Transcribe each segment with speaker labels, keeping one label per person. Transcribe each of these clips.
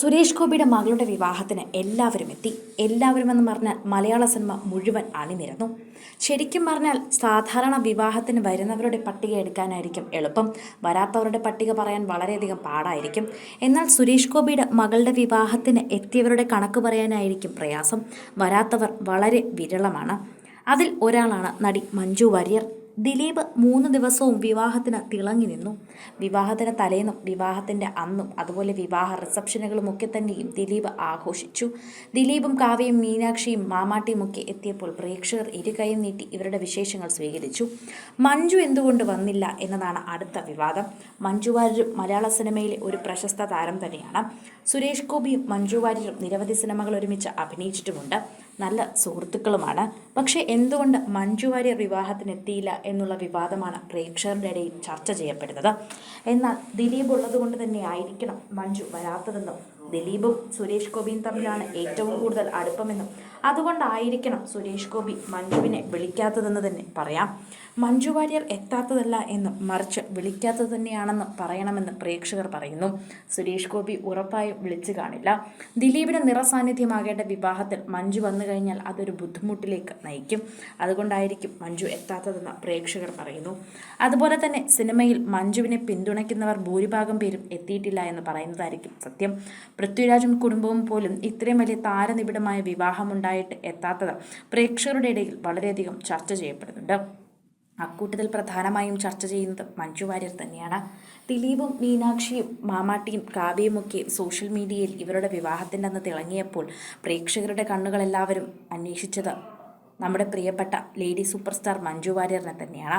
Speaker 1: സുരേഷ് ഗോപിയുടെ മകളുടെ വിവാഹത്തിന് എല്ലാവരും എത്തി. എല്ലാവരും എന്ന് പറഞ്ഞാൽ മലയാള സിനിമ മുഴുവൻ അണിനിരന്നു ശരിക്കും പറഞ്ഞാൽ സാധാരണ വിവാഹത്തിന് വരുന്നവരുടെ പട്ടിക എടുക്കാനായിരിക്കും എളുപ്പം. വരാത്തവരുടെ പട്ടിക പറയാൻ വളരെയധികം പാടായിരിക്കും. എന്നാൽ സുരേഷ് ഗോപിയുടെ മകളുടെ വിവാഹത്തിന് എത്തിയവരുടെ കണക്ക് പറയാനായിരിക്കും പ്രയാസം. വരാത്തവർ വളരെ വിരളമാണ്. അതിൽ ഒരാളാണ് നടി മഞ്ജു വാര്യർ. ദിലീപ് മൂന്ന് ദിവസവും വിവാഹത്തിന് തിളങ്ങി നിന്നു. വിവാഹത്തിന് തലേന്നും വിവാഹത്തിന്റെ അന്നും അതുപോലെ വിവാഹ റിസപ്ഷനുകളും ഒക്കെ തന്നെയും ദിലീപ് ആഘോഷിച്ചു. ദിലീപും കാവ്യയും മീനാക്ഷിയും മാമാട്ടിയും ഒക്കെ എത്തിയപ്പോൾ പ്രേക്ഷകർ ഇരുകൈയും നീട്ടി ഇവരുടെ വിശേഷങ്ങൾ സ്വീകരിച്ചു. മഞ്ജു എന്തുകൊണ്ട് വന്നില്ല എന്നതാണ് അടുത്ത വിവാദം. മഞ്ജു വാര്യരും മലയാള സിനിമയിലെ ഒരു പ്രശസ്ത താരം തന്നെയാണ്. സുരേഷ് ഗോപിയും മഞ്ജു വാര്യരും നിരവധി സിനിമകൾ ഒരുമിച്ച് അഭിനയിച്ചിട്ടുമുണ്ട്. നല്ല സുഹൃത്തുക്കളുമാണ്. പക്ഷേ എന്തുകൊണ്ട് മഞ്ജു വാര്യർ വിവാഹത്തിനെത്തിയില്ല എന്നുള്ള വിവാദമാണ് പ്രേക്ഷകരുടെ ഇടയിൽ ചർച്ച ചെയ്യപ്പെടുന്നത്. എന്നാൽ ദിലീപ് ഉള്ളതുകൊണ്ട് തന്നെ ആയിരിക്കണം മഞ്ജു വരാത്തതെന്നും ദിലീപും സുരേഷ് ഗോപിയും തമ്മിലാണ് ഏറ്റവും കൂടുതൽ അടുപ്പമെന്നും അതുകൊണ്ടായിരിക്കണം സുരേഷ് ഗോപി മഞ്ജുവിനെ വിളിക്കാത്തതെന്ന് തന്നെ പറയാം. മഞ്ജു വാര്യർ എത്താത്തതല്ല എന്നും മറിച്ച് വിളിക്കാത്തത് തന്നെയാണെന്ന് പറയണമെന്ന് പ്രേക്ഷകർ പറയുന്നു. സുരേഷ് ഗോപി ഉറപ്പായും വിളിച്ചു കാണില്ല. ദിലീപിന് നിറസാന്നിധ്യമാകേണ്ട വിവാഹത്തിൽ മഞ്ജു വന്നു കഴിഞ്ഞാൽ അതൊരു ബുദ്ധിമുട്ടിലേക്ക് നയിക്കും. അതുകൊണ്ടായിരിക്കും മഞ്ജു എത്താത്തതെന്ന് പ്രേക്ഷകർ പറയുന്നു. അതുപോലെ തന്നെ സിനിമയിൽ മഞ്ജുവിനെ പിന്തുണയ്ക്കുന്നവർ ഭൂരിഭാഗം പേരും എത്തിയിട്ടില്ല എന്ന് പറയുന്നതായിരിക്കും സത്യം. പൃഥ്വിരാജും കുടുംബവും പോലും ഇത്രയും വലിയ താരനിബിഡമായ വിവാഹമുണ്ടായിട്ട് എത്താത്തത് പ്രേക്ഷകരുടെ ഇടയിൽ വളരെയധികം ചർച്ച ചെയ്യപ്പെടുന്നുണ്ട്. അക്കൂട്ടത്തിൽ പ്രധാനമായും ചർച്ച ചെയ്യുന്നത് മഞ്ജു വാര്യർ തന്നെയാണ്. ദിലീപും മീനാക്ഷിയും മാമാട്ടിയും കാവ്യയുമൊക്കെ സോഷ്യൽ മീഡിയയിൽ ഇവരുടെ വിവാഹത്തിന്റെ അന്ന് തിളങ്ങിയപ്പോൾ പ്രേക്ഷകരുടെ കണ്ണുകളെല്ലാവരും അന്വേഷിച്ചത് നമ്മുടെ പ്രിയപ്പെട്ട ലേഡി സൂപ്പർ സ്റ്റാർ മഞ്ജു വാര്യറിനെ തന്നെയാണ്.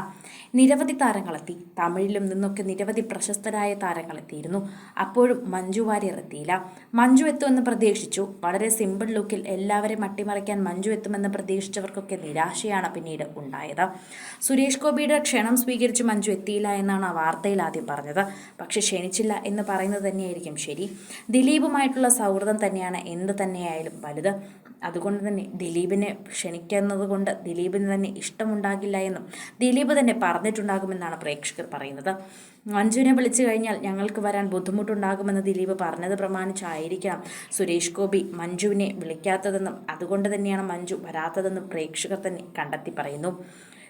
Speaker 1: നിരവധി താരങ്ങളെത്തി. തമിഴിലും നിന്നൊക്കെ നിരവധി പ്രശസ്തരായ താരങ്ങളെത്തിയിരുന്നു. അപ്പോഴും മഞ്ജു വാര്യർ എത്തിയില്ല. മഞ്ജു എത്തുമെന്ന് പ്രതീക്ഷിച്ചു. വളരെ സിമ്പിൾ ലുക്കിൽ എല്ലാവരെയും അട്ടിമറിക്കാൻ മഞ്ജു എത്തുമെന്ന് പ്രതീക്ഷിച്ചവർക്കൊക്കെ നിരാശയാണ് പിന്നീട് ഉണ്ടായത്. സുരേഷ് ഗോപിയുടെ ക്ഷണം സ്വീകരിച്ച് മഞ്ജു എത്തിയില്ല എന്നാണ് ആ വാർത്തയിൽ ആദ്യം പറഞ്ഞത്. പക്ഷെ ക്ഷണിച്ചില്ല എന്ന് പറയുന്നത് തന്നെയായിരിക്കും ശരി. ദിലീപുമായിട്ടുള്ള സൗഹൃദം തന്നെയാണ് എന്ത് തന്നെയായാലും വലുത്. അതുകൊണ്ട് തന്നെ ദിലീപിനെ ക്ഷണിക്കുന്നത് കൊണ്ട് ദിലീപിന് തന്നെ ഇഷ്ടമുണ്ടാകില്ല എന്നും ദിലീപ് തന്നെ പറഞ്ഞിട്ടുണ്ടാകുമെന്നാണ് പ്രേക്ഷകർ പറയുന്നത്. മഞ്ജുവിനെ വിളിച്ചു കഴിഞ്ഞാൽ ഞങ്ങൾക്ക് വരാൻ ബുദ്ധിമുട്ടുണ്ടാകുമെന്ന് ദിലീപ് പറഞ്ഞത് പ്രമാണിച്ചായിരിക്കാം. സുരേഷ് ഗോപി മഞ്ജുവിനെ വിളിക്കാത്തതെന്നും അതുകൊണ്ട് തന്നെയാണ് മഞ്ജു വരാത്തതെന്നും പ്രേക്ഷകർ തന്നെ കണ്ടെത്തി പറയുന്നു.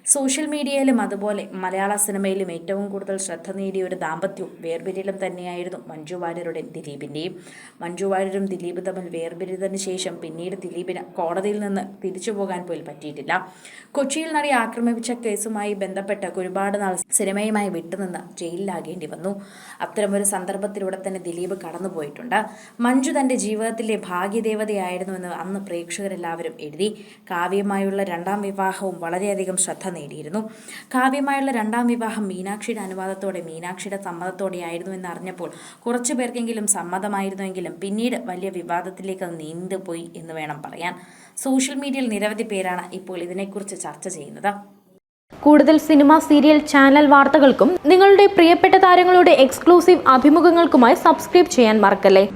Speaker 1: സോഷ്യൽ മീഡിയയിലും അതുപോലെ മലയാള സിനിമയിലും ഏറ്റവും കൂടുതൽ ശ്രദ്ധ നേടിയ ഒരു ദാമ്പത്യവും വേർപിരിയലും തന്നെയായിരുന്നു മഞ്ജു വാര്യരുടെയും ദിലീപിന്റെയും മഞ്ജു വാര്യരും ദിലീപ് തമ്മിൽ വേർപിരിയതിന് ശേഷം പിന്നീട് ദിലീപിന് കോടതിയിൽ നിന്ന് തിരിച്ചു പോകാൻ പോലും പറ്റിയിട്ടില്ല. കൊച്ചിയിൽ നടി ആക്രമിച്ച കേസുമായി ബന്ധപ്പെട്ട് ഒരുപാട് നാൾ സിനിമയുമായി വിട്ടുനിന്ന് ജയിലിലാകേണ്ടി വന്നു. അത്തരമൊരു സന്ദർഭത്തിലൂടെ തന്നെ ദിലീപ് കടന്നുപോയിട്ടുണ്ട്. മഞ്ജു തന്റെ ജീവിതത്തിലെ ഭാഗ്യദേവതയായിരുന്നുവെന്ന് അന്ന് പ്രേക്ഷകരെല്ലാവരും എഴുതി. കാവ്യമായുള്ള രണ്ടാം വിവാഹവും വളരെയധികം ശ്രദ്ധ നേടിയിരുന്നു. കാവ്യമായുള്ള രണ്ടാം വിവാഹം മീനാക്ഷിയുടെ അനുവാദത്തോടെ മീനാക്ഷിയുടെ സമ്മതത്തോടെയായിരുന്നു എന്ന് അറിഞ്ഞപ്പോൾ കുറച്ചു പേർക്കെങ്കിലും സമ്മതമായിരുന്നുവെങ്കിലും പിന്നീട് വലിയ വിവാദത്തിലേക്ക് അത് നീണ്ടുപോയി എന്ന് വേണം പറയാൻ. സോഷ്യൽ മീഡിയയിൽ നിരവധി പേരാണ് ഇപ്പോൾ ഇതിനെക്കുറിച്ച് ചർച്ച ചെയ്യുന്നത്.
Speaker 2: കൂടുതൽ സിനിമ സീരിയൽ ചാനൽ വാർത്തകൾക്കും നിങ്ങളുടെ പ്രിയപ്പെട്ട താരങ്ങളുടെ എക്സ്ക്ലൂസീവ് അഭിമുഖങ്ങൾക്കുമായി സബ്സ്ക്രൈബ് ചെയ്യാൻ മറക്കല്ലേ?